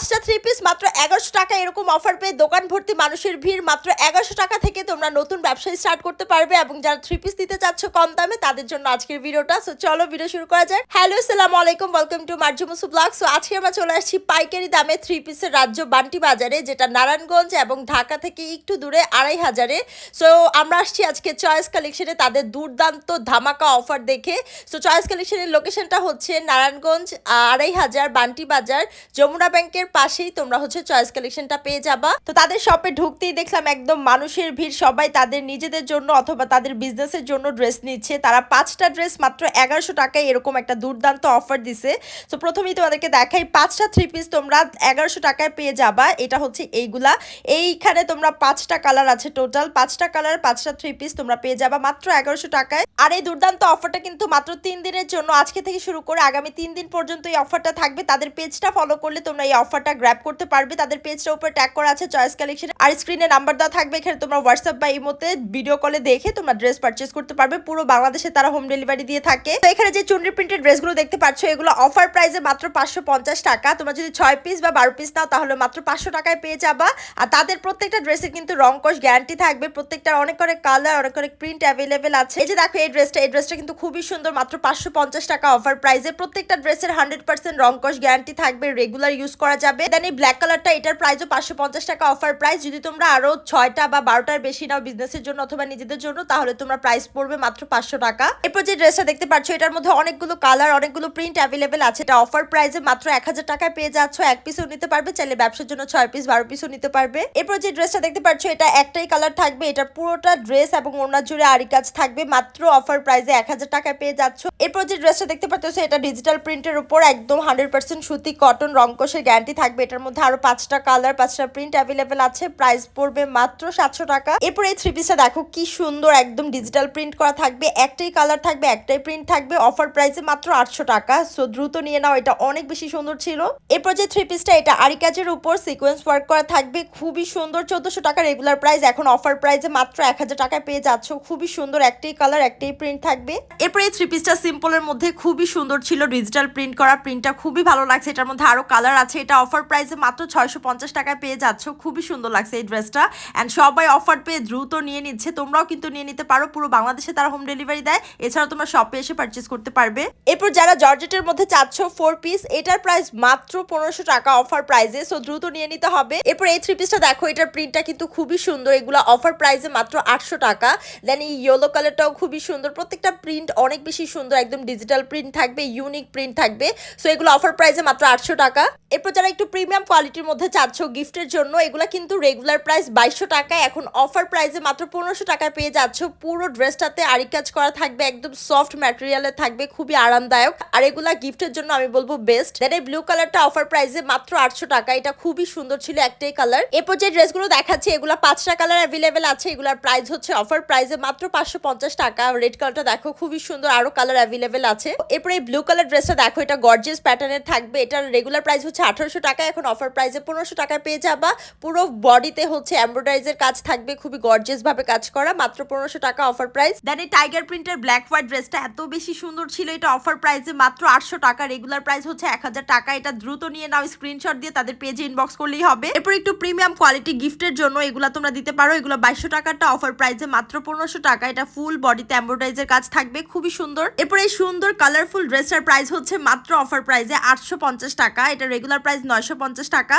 পাঁচটা three piece মাত্র এগারোশো টাকা এরকম অফার পেয়ে দোকান ভর্তি মানুষের ভিড় মাত্র এগারোশো টাকা থেকে তোমরা নতুন ব্যবসা স্টার্ট করতে পারবে এবং যারা থ্রি পিস দিতে চাচ্ছ কম দামে, তাদের জন্য আজকের ভিডিওটা সো চলো ভিডিও শুরু করা যায় হ্যালো সালাম আলাইকুম। ওয়েলকাম টু মার্জুমুসু ব্লগ সো আজকে আমরা চলে আসছি পাইকারি দামে থ্রি পিসের রাজ্য বান্টি বাজারে, যেটা নারায়ণগঞ্জ এবং ঢাকা থেকে একটু দূরে, আড়াই হাজারে। সো আমরা আসছি আজকে চয়েস কালেকশনে তাদের দুর্দান্ত ধামাকা অফার দেখে। সো চয়েস কালেকশনের লোকেশনটা হচ্ছে নারায়ণগঞ্জ আড়াই হাজার বান্টি বাজার। যমুনা ব্যাংকের পাশেই তোমরা হচ্ছে চয়েস কালেকশনটা পেয়ে যাবা। তো তাদের শপে ঢুকতেই দেখলাম একদম মানুষের ভিড়, সবাই তাদের নিজেদের জন্য অথবা তাদের বিজনেসের জন্য ড্রেস নিচ্ছে। তারা পাঁচটা ড্রেস মাত্র এগারোশো টাকায় এরকম একটা দুর্দান্ত অফার দিছে। তো প্রথমেই তোমাদেরকে দেখাই, পাঁচটা থ্রি পিস তোমরা এগারোশো টাকায় পেয়ে যাবা। এটা হচ্ছে এইগুলা। এইখানে তোমরা পাঁচটা কালার আছে টোটাল পাঁচটা কালার পাঁচটা থ্রি পিস তোমরা পেয়ে যাবা মাত্র এগারোশো টাকায়। আর এই দুর্দান্ত অফারটা কিন্তু মাত্র তিন দিনের জন্য আজকে থেকে শুরু করে আগামী তিন দিন পর্যন্ত এই অফারটা থাকবে। তাদের পেজটা ফলো করলে তোমরা এই অফারটা গ্র্যাব করতে পারবে। তাদের পেজটার উপর ট্যাগ করা আছে চয়েস কালেকশন আর স্ক্রিনে নাম্বার দেওয়া থাকবে, এখানে তোমরা হোয়াটসঅ্যাপ বা ইমোতে ভিডিও কলে দেখে তোমরা ড্রেস পারচেস করতে পারবে। পুরো বাংলাদেশে তারা হোম ডেলিভারি দিয়ে থাকে। তো এখানে যে চুনরি প্রিন্টেড ড্রেসগুলো দেখতে পাচ্ছ, এগুলো অফার প্রাইসে মাত্র পাঁচশো পঞ্চাশ টাকা। তোমরা যদি ছয় পিস বা বারো পিস নাও, তাহলে মাত্র পাঁচশো টাকায় পেয়ে যাবা। আর তাদের প্রত্যেকটা ড্রেসের কিন্তু রং রংকশ গ্যারান্টি থাকবে। প্রত্যেকটার অনেক অনেক কালার অনেক অনেক প্রিন্ট অ্যাভেলেবেল আছে। এই যে দেখো, এই ড্রেসটা এই ড্রেসটা কিন্তু খুবই সুন্দর, মাত্র পাঁচশো পঞ্চাশ টাকা অফার প্রাইসে প্রত্যেকটা ড্রেসের হান্ড্রেড পার্সেন্ট রং রংকশ গ্যারান্টি থাকবে রেগুলার ইউজ করা যাবে। দেন এই ব্ল্যাক কালারটা এটার প্রাইসও পাঁচশো পঞ্চাশ টাকা অফার প্রাইস যদি তোমরা আরও ছয়টা বা বারোটার বেশি নাও বিজনেসের জন্য অথবা নিজেদের জন্য, তাহলে তোমরা প্রাইস পড়বে মাত্র পাঁচশো টাকা। এরপর যে ড্রেসটা দেখতে পাচ্ছ এটার মধ্যে অনেকগুলো কালার অনেকগুলো প্রিন্ট অ্যাভেলেবেল আছে। এটা অফার প্রাইসে মাত্র এক হাজার টাকায় পেয়ে যাচ্ছ। এক পিসও নিতে পারবে, চাইলে ব্যবসার জন্য ছয় পিস বারো পিসও নিতে পারবে। এরপর যে ড্রেসটা দেখতে পাচ্ছ এটা একটাই কালার থাকবে। এটা পুরোটা ড্রেস এবং ওনার জুড়ে আরি কাজ থাকবে। মাত্র অফার প্রাইসে এক হাজার টাকায় পেয়ে যাচ্ছ। এরপর যে ড্রেসটা দেখতে পাচ্ছ এটা ডিজিটাল প্রিন্টের উপর একদম হান্ড্রেড পার্সেন্ট সুতি কটন রংকশের গ্যারান্টি থাকবে। এটার মধ্যে আরও পাঁচটা কালার পাঁচটা প্রিন্ট অ্যাভেলেবেল আছে। প্রাইস পড়বে মাত্র সাতশো টাকা। এরপর এই থ্রি পিসটা দেখো কি সুন্দর একদম ডিজিটাল প্রিন্ট করা থাকবে। একটাই কালার থাকবে, একটাই প্রিন্ট থাকবে। অফার প্রাইসে মাত্র আটশো টাকা। সো দ্রুত নিয়ে নাও। এটা অনেক বেশি সুন্দর ছিল। এরপর যে থ্রি পিসটা এটা আরি কাজের উপর সিকোয়েন্স ওয়ার্ক করা থাকবে। খুবই সুন্দর চোদ্দশো টাকা রেগুলার প্রাইস এখন অফার প্রাইসে মাত্র এক হাজার টাকায় পেয়ে যাচ্ছ। খুবই সুন্দর একটাই কালার একটাই প্রিন্ট থাকবে। এরপর এই থ্রি পিসটা সিম্পলের মধ্যে খুবই সুন্দর ছিল। ডিজিটাল প্রিন্ট করা। প্রিন্টটা খুবই ভালো লাগছে। এটার মধ্যে আরও কালার আছে। এটা অফার প্রাইসে মাত্র ছয়শো পঞ্চাশ টাকায় পেয়ে যাচ্ছ। খুবই সুন্দর লাগছে এই ড্রেসটা। অ্যান্ড সবাই অফার পেয়ে দ্রুত নিয়ে নিচ্ছে। তোমরাও কিন্তু নিয়ে নিতে পারো। পুরো বাংলাদেশে তারা হোম ডেলিভারি দেয়। এছাড়াও তোমরা শপে এসে পারচেস করতে পারবে। এরপর যারা জর্জেটের মধ্যে চাচ্ছ ফোর পিস এটার প্রাইস মাত্র পনেরোশো টাকা অফার প্রাইজে সো দ্রুত নিয়ে নিতে হবে। এরপর এই থ্রি পিসটা দেখো, এটার প্রিন্টটা কিন্তু খুবই সুন্দর। এগুলো অফার প্রাইসে মাত্র আটশো টাকা। দেন এই ইয়েলো কালারটাও খুবই সুন্দর। প্রত্যেকটা প্রিন্ট অনেক বেশি সুন্দর। একদম ডিজিটাল প্রিন্ট থাকবে ইউনিক প্রিন্ট থাকবে। সো এগুলো অফার প্রাইজে মাত্র আটশো টাকা। এরপর যারা একটু প্রিমিয়াম কোয়ালিটির মধ্যে চাচ্ছ গিফটের জন্য। এগুলো কিন্তু রেগুলার প্রাইস বাইশশো টাকা এখন অফার প্রাইসে মাত্র পনেরোশো টাকায় পেয়ে যাচ্ছ। পুরো ড্রেসটাতে আরি কাজ করা থাকবে, একদম সফট ম্যাটেরিয়ালে থাকবে, খুবই আরামদায়ক। আর এগুলা গিফটের জন্য আমি বলব বেস্ট দেন এই ব্লু কালারটা অফার প্রাইসে মাত্র আটশো টাকা। এটা খুবই সুন্দর ছিল একটাই কালার এরপর যে ড্রেসগুলো দেখাচ্ছি, এগুলো পাঁচটা কালার অ্যাভেলেবেল আছে। এগুলার প্রাইস হচ্ছে অফার প্রাইসে মাত্র পাঁচশো পঞ্চাশ টাকা। রেড কালারটা দেখো, খুবই সুন্দর আরও কালার অ্যাভেলেবেল আছে। এরপর এই ব্লু কালার ড্রেসটা দেখো, এটা গর্জিয়াস প্যাটার্নের থাকবে। এটার রেগুলার প্রাইস হচ্ছে আঠারোশো টাকা। এখন অফার প্রাইসে পনেরোশো টাকায় পেয়ে যাবা পুরো বডিতে হচ্ছে এমব্রয়ডারিজের কাজ থাকবে, খুবই গর্জিয়াস ভাবে কাজ করা, মাত্র পনেরোশো টাকা অফার প্রাইস দেন এই টাইগার প্রিন্টের ব্ল্যাক হোয়াইট ড্রেসটা এত বেশি সুন্দর ছিল, এটা অফার প্রাইসে মাত্র আটশো টাকা রেগুলার প্রাইস হচ্ছে এক হাজার টাকা। এটা দ্রুত নিয়ে নাও স্ক্রিনশট দিয়ে তাদের পেজে ইনবক্স করলেই হবে। এরপর একটু প্রিমিয়াম কোয়ালিটি গিফটের জন্য এগুলা তোমরা দিতে পারো, এগুলো বাইশশো টাকাটা অফার প্রাইসে মাত্র পনেরোশো টাকা। এটা ফুল বডিতে এমব্রয়ডারিজের কাজ থাকবে, খুবই সুন্দর। এরপর এই সুন্দর কালারফুল ড্রেসটার প্রাইস হচ্ছে মাত্র অফার প্রাইসে আটশো পঞ্চাশ টাকা। এটা রেগুলার প্রাইস নয়শো পঞ্চাশ টাকা।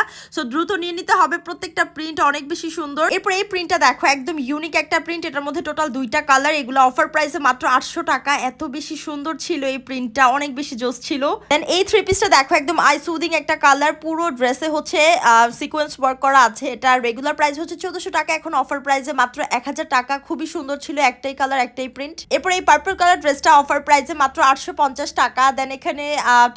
দ্রুত নিয়ে নিতে হবে। প্রত্যেকটা প্রিন্ট অনেক বেশি সুন্দর। এরপর এই প্রিন্টটা দেখো, একদম ইউনিক একটা প্রিন্ট এটার মধ্যে টোটাল দুইটা কালার এগুলো অফার প্রাইসে মাত্র আটশো টাকা। এত বেশি সুন্দর ছিল এই প্রিন্টটা অনেক বেশি জোস ছিল। দেন এই থ্রি পিসটা দেখো, একদম আই সুদিং একটা কালার পুরো ড্রেসে হচ্ছে সিকোয়েন্স ওয়ার্ক করা আছে। এটা রেগুলার প্রাইস হচ্ছে চোদ্দশো টাকা। এখন অফার প্রাইসে মাত্র এক হাজার টাকা। খুবই সুন্দর ছিল একটাই কালার একটাই প্রিন্ট এরপর এই পার্পল কালার ড্রেসটা অফার প্রাইসে মাত্র আটশো পঞ্চাশ টাকা। দেন এখানে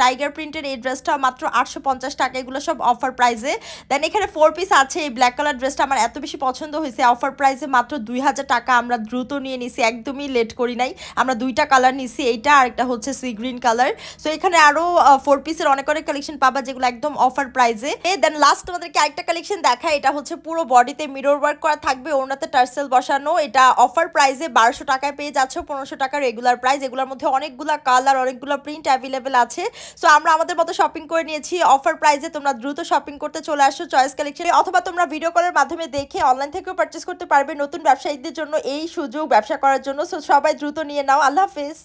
টাইগার প্রিন্টের এই ড্রেসটা মাত্র আটশো পঞ্চাশ টাকা। এগুলো সব অফার প্রাইসে দেন এখানে ফোর পিস আছে, এই ব্ল্যাক কালার ড্রেসটা আমার এত বেশি পছন্দ হয়েছে। অফার প্রাইসে মাত্র দুই হাজার টাকা আমরা দ্রুত নিয়ে নিছি, একদমই লেট করি নাই। আমরা দুইটা কালার নিছি, এইটা আর একটা হচ্ছে সি গ্রিন কালার সো এখানে আরও ফোর পিসের অনেক অনেক কালেকশন পাবা যেগুলো একদম অফার প্রাইসে দেন লাস্ট তোমাদেরকে আরেকটা কালেকশন দেখায় এটা হচ্ছে পুরো বডিতে মিরর ওয়ার্ক করা থাকবে ওনাতে টার্সেল বসানো। এটা অফার প্রাইসে বারোশো টাকায় পেয়ে যাচ্ছ, পনেরোশো টাকা রেগুলার প্রাইস এগুলোর মধ্যে অনেকগুলো কালার অনেকগুলো প্রিন্ট অ্যাভেলেবেল আছে। সো আমরা আমাদের মতো শপিং করে নিয়েছি। অফার প্রাইসে তোমরা দ্রুত শপিং করতে চলে আসো চয়েস কালেকশনে অথবা তোমরা ভিডিও কলের মাধ্যমে দেখে অনলাইন থেকেও পারচেস করতে পারবে নতুন ব্যবসায়ীদের জন্য এই সুযোগ ব্যবসা করার জন্য। সো সবাই দ্রুত নিয়ে নাও। আল্লাহ হাফিজ।